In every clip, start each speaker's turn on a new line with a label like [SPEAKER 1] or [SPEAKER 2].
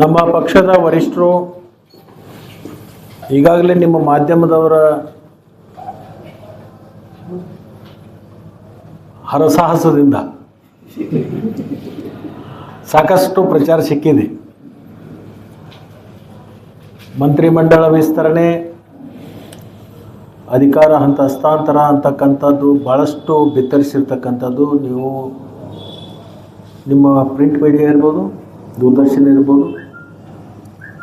[SPEAKER 1] ನಮ್ಮ ಪಕ್ಷದ ವರಿಷ್ಠರು, ಈಗಾಗಲೇ ನಿಮ್ಮ ಮಾಧ್ಯಮದವರ ಹರಸಾಹಸದಿಂದ ಸಾಕಷ್ಟು ಪ್ರಚಾರ ಸಿಕ್ಕಿದೆ. ಮಂತ್ರಿಮಂಡಲ ವಿಸ್ತರಣೆ, ಅಧಿಕಾರ ಹಂತ ಹಸ್ತಾಂತರ ಅಂತಕ್ಕಂಥದ್ದು ಭಾಳಷ್ಟು ಬಿತ್ತರಿಸಿರ್ತಕ್ಕಂಥದ್ದು ನೀವು ನಿಮ್ಮ ಪ್ರಿಂಟ್ ಮೀಡಿಯಾ ಇರ್ಬೋದು ದೂರದರ್ಶನ ಇರ್ಬೋದು.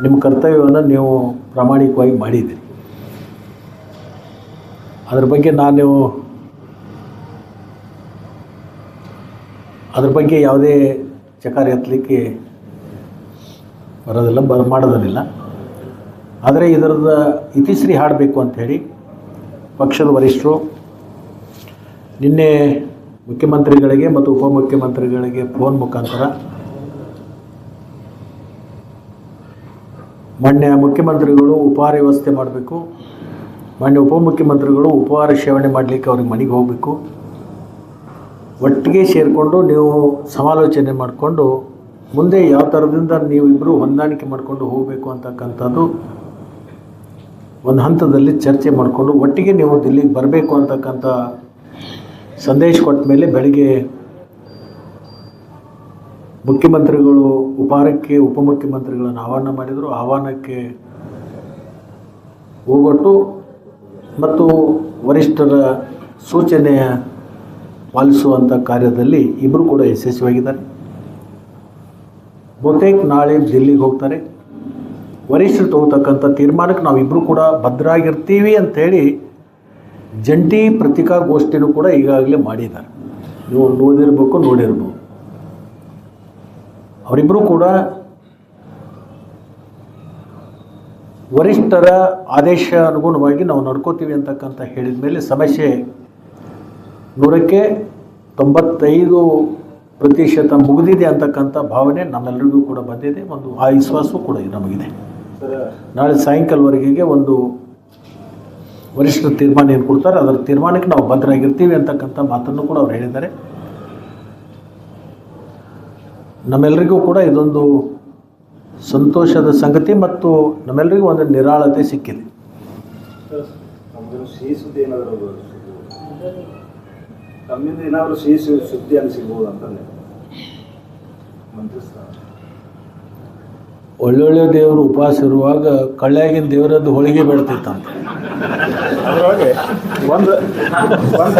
[SPEAKER 1] ನಿಮ್ಮ ಕರ್ತವ್ಯವನ್ನು ನೀವು ಪ್ರಾಮಾಣಿಕವಾಗಿ ಮಾಡಿದ್ದೀರಿ. ಅದ್ರ ಬಗ್ಗೆ ನಾನು ಅದ್ರ ಬಗ್ಗೆ ಯಾವುದೇ ಚಕಾರ ಎತ್ತಲಿಕ್ಕೆ ಬರೋದಿಲ್ಲ ಬರ ಮಾಡೋದಿಲ್ಲ. ಆದರೆ ಇದರದ ಇತಿಶ್ರೀ ಹಾಡಬೇಕು ಅಂಥೇಳಿ ಪಕ್ಷದ ವರಿಷ್ಠರು ನಿನ್ನೆ ಮುಖ್ಯಮಂತ್ರಿಗಳಿಗೆ ಮತ್ತು ಉಪಮುಖ್ಯಮಂತ್ರಿಗಳಿಗೆ ಫೋನ್ ಮುಖಾಂತರ ಮಾನ್ಯ ಮುಖ್ಯಮಂತ್ರಿಗಳು ಉಪಹಾರ ವ್ಯವಸ್ಥೆ ಮಾಡಬೇಕು. ಮಾನ್ಯ ಉಪಮುಖ್ಯಮಂತ್ರಿಗಳು ಉಪಹಾರ ಸೇವನೆ ಮಾಡಲಿಕ್ಕೆ ಅವ್ರಿಗೆ ಮನೆಗೆ ಹೋಗಬೇಕು. ಒಟ್ಟಿಗೆ ಸೇರಿಕೊಂಡು ನೀವು ಸಮಾಲೋಚನೆ ಮಾಡಿಕೊಂಡು ಮುಂದೆ ಯಾವ ಥರದಿಂದ ನೀವಿಬ್ಬರು ಹೊಂದಾಣಿಕೆ ಮಾಡಿಕೊಂಡು ಹೋಗಬೇಕು ಅಂತಕ್ಕಂಥದ್ದು ಒಂದು ಹಂತದಲ್ಲಿ ಚರ್ಚೆ ಮಾಡಿಕೊಂಡು ಒಟ್ಟಿಗೆ ನೀವು ದಿಲ್ಲಿಗೆ ಬರಬೇಕು ಅಂತಕ್ಕಂಥ ಸಂದೇಶ ಕೊಟ್ಟ ಮೇಲೆ ಬೆಳಿಗ್ಗೆ ಮುಖ್ಯಮಂತ್ರಿಗಳು ಉಪಹಾರಕ್ಕೆ ಉಪಮುಖ್ಯಮಂತ್ರಿಗಳನ್ನು ಆಹ್ವಾನ ಮಾಡಿದರು. ಆಹ್ವಾನಕ್ಕೆ ಹೋಗೊಟ್ಟು ಮತ್ತು ವರಿಷ್ಠರ ಸೂಚನೆಯ ಪಾಲಿಸುವಂಥ ಕಾರ್ಯದಲ್ಲಿ ಇಬ್ಬರು ಕೂಡ ಯಶಸ್ವಿಯಾಗಿದ್ದಾರೆ. ಬಹುತೇಕ ನಾಳೆ ದಿಲ್ಲಿಗೆ ಹೋಗ್ತಾರೆ. ವರಿಷ್ಠರು ತಗೋತಕ್ಕಂಥ ತೀರ್ಮಾನಕ್ಕೆ ನಾವಿಬ್ಬರು ಕೂಡ ಭದ್ರಾಗಿರ್ತೀವಿ ಅಂಥೇಳಿ ಜಂಟಿ ಪತ್ರಿಕಾಗೋಷ್ಠಿನೂ ಕೂಡ ಈಗಾಗಲೇ ಮಾಡಿದ್ದಾರೆ. ನೀವು ಓದಿರ್ಬೇಕು ನೋಡಿರ್ಬೋದು. ಅವರಿಬ್ಬರು ಕೂಡ ವರಿಷ್ಠರ ಆದೇಶ ಅನುಗುಣವಾಗಿ ನಾವು ನಡ್ಕೋತೀವಿ ಅಂತಕ್ಕಂಥ ಹೇಳಿದ ಮೇಲೆ ಸಮಸ್ಯೆ ನೂರಕ್ಕೆ ತೊಂಬತ್ತೈದು ಪ್ರತಿಶತ ಮುಗಿದಿದೆ ಅಂತಕ್ಕಂಥ ಭಾವನೆ ನಮ್ಮೆಲ್ಲರಿಗೂ ಕೂಡ ಬಂದಿದೆ. ಒಂದು ಆ ವಿಶ್ವಾಸವೂ ಕೂಡ ನಮಗಿದೆ. ನಾಳೆ ಸಾಯಂಕಾಲವರೆಗೆ ಒಂದು ವರಿಷ್ಠ ತೀರ್ಮಾನ ಏನು ಕೊಡ್ತಾರೆ ಅದರ ತೀರ್ಮಾನಕ್ಕೆ ನಾವು ಭದ್ರಾಗಿರ್ತೀವಿ ಅಂತಕ್ಕಂಥ ಮಾತನ್ನು ಕೂಡ ಅವ್ರು ಹೇಳಿದ್ದಾರೆ. ನಮ್ಮೆಲ್ಲರಿಗೂ ಕೂಡ ಇದೊಂದು ಸಂತೋಷದ ಸಂಗತಿ ಮತ್ತು ನಮ್ಮೆಲ್ಲರಿಗೂ ಒಂದು ನಿರಾಳತೆ ಸಿಕ್ಕಿದೆ.
[SPEAKER 2] ತಮ್ಮಿಂದ ಏನಾದರೂ ಸಿಹಿ ಸಿಗ್ಬೋದು
[SPEAKER 1] ಒಳ್ಳೊಳ್ಳೆ ದೇವರು ಉಪವಾಸ ಇರುವಾಗ ಕಳ್ಳ್ಯಾಗಿನ ದೇವರದ್ದು ಹೋಳಿಗೆ ಬೆಳ್ತಿತ್ತಂತ.
[SPEAKER 2] ಒಂದು